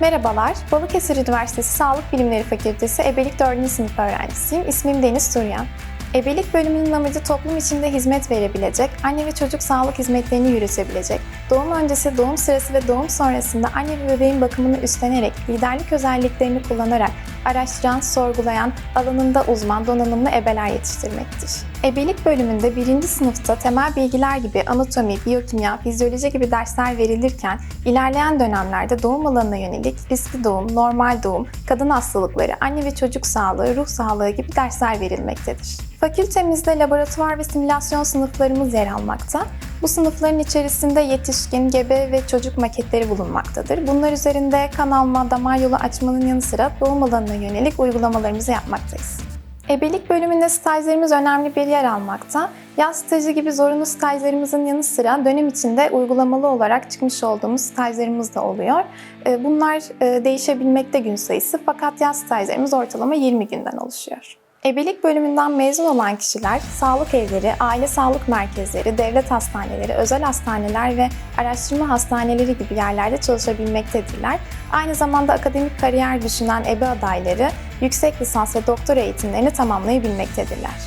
Merhabalar, Balıkesir Üniversitesi Sağlık Bilimleri Fakültesi Ebelik 4. sınıf öğrencisiyim. İsmim Deniz Turyan. Ebelik bölümünün amacı toplum içinde hizmet verebilecek, anne ve çocuk sağlık hizmetlerini yürütebilecek, doğum öncesi, doğum sırası ve doğum sonrasında anne ve bebeğin bakımını üstlenerek, liderlik özelliklerini kullanarak araştıran, sorgulayan, alanında uzman, donanımlı ebeler yetiştirmektir. Ebelik bölümünde birinci sınıfta temel bilgiler gibi anatomi, biyokimya, fizyoloji gibi dersler verilirken, ilerleyen dönemlerde doğum alanına yönelik riskli doğum, normal doğum, kadın hastalıkları, anne ve çocuk sağlığı, ruh sağlığı gibi dersler verilmektedir. Fakültemizde laboratuvar ve simülasyon sınıflarımız yer almakta. Bu sınıfların içerisinde yetişkin, gebe ve çocuk maketleri bulunmaktadır. Bunlar üzerinde kan alma, damar yolu açmanın yanı sıra doğum alanına yönelik uygulamalarımızı yapmaktayız. Ebelik bölümünde stajlarımız önemli bir yer almakta. Yaz stajı gibi zorunlu stajlarımızın yanı sıra dönem içinde uygulamalı olarak çıkmış olduğumuz stajlarımız da oluyor. Ee, Bunlar e, değişebilmekte gün sayısı fakat yaz stajlarımız ortalama 20 günden oluşuyor. Ebelik bölümünden mezun olan kişiler sağlık evleri, aile sağlık merkezleri, devlet hastaneleri, özel hastaneler ve araştırma hastaneleri gibi yerlerde çalışabilmektedirler. Aynı zamanda akademik kariyer düşünen ebe adayları yüksek lisans ve doktora eğitimlerini tamamlayabilmektedirler.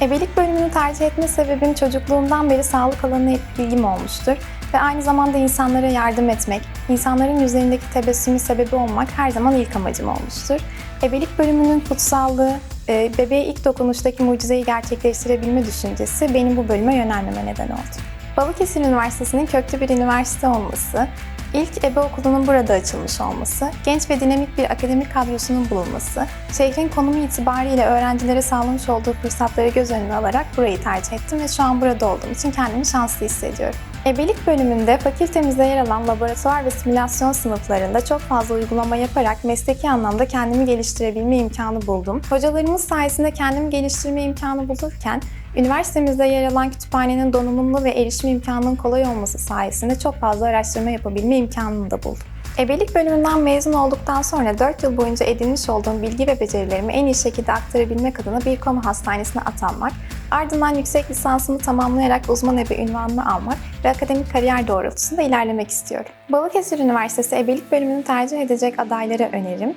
Ebelik bölümünü tercih etme sebebim çocukluğumdan beri sağlık alanına hep ilgim olmuştur ve aynı zamanda insanlara yardım etmek, insanların yüzlerindeki tebessümün sebebi olmak her zaman ilk amacım olmuştur. Ebelik bölümünün kutsallığı, e, bebeğe ilk dokunuştaki mucizeyi gerçekleştirebilme düşüncesi benim bu bölüme yönelmeme neden oldu. Balıkesir Üniversitesi'nin köklü bir üniversite olması, ilk ebe okulunun burada açılmış olması, genç ve dinamik bir akademik kadrosunun bulunması, şehrin konumu itibariyle öğrencilere sağlamış olduğu fırsatları göz önüne alarak burayı tercih ettim ve şu an burada olduğum için kendimi şanslı hissediyorum. Ebelik bölümünde fakültemizde yer alan laboratuvar ve simülasyon sınıflarında çok fazla uygulama yaparak mesleki anlamda kendimi geliştirebilme imkanı buldum. Hocalarımız sayesinde kendimi geliştirme imkanı bulurken, üniversitemizde yer alan kütüphanenin donanımlı ve erişim imkanının kolay olması sayesinde çok fazla araştırma yapabilme imkanını da buldum. Ebelik bölümünden mezun olduktan sonra 4 yıl boyunca edinmiş olduğum bilgi ve becerilerimi en iyi şekilde aktarabilmek adına bir kamu hastanesine atanmak, ardından yüksek lisansımı tamamlayarak uzman ebe ünvanını almak ve akademik kariyer doğrultusunda ilerlemek istiyorum. Balıkesir Üniversitesi Ebelik bölümünü tercih edecek adaylara önerim,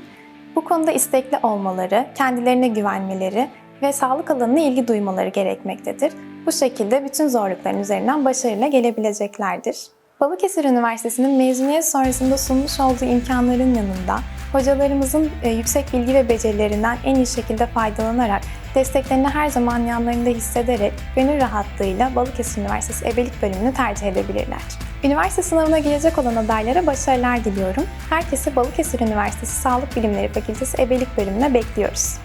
bu konuda istekli olmaları, kendilerine güvenmeleri ve sağlık alanına ilgi duymaları gerekmektedir. Bu şekilde bütün zorlukların üzerinden başarıyla gelebileceklerdir. Balıkesir Üniversitesi'nin mezuniyet sonrasında sunmuş olduğu imkanların yanında hocalarımızın e, yüksek bilgi ve becerilerinden en iyi şekilde faydalanarak, desteklerini her zaman yanlarında hissederek gönül rahatlığıyla Balıkesir Üniversitesi Ebelik bölümünü tercih edebilirler. Üniversite sınavına girecek olan adaylara başarılar diliyorum. Herkesi Balıkesir Üniversitesi Sağlık Bilimleri Fakültesi Ebelik bölümüne bekliyoruz.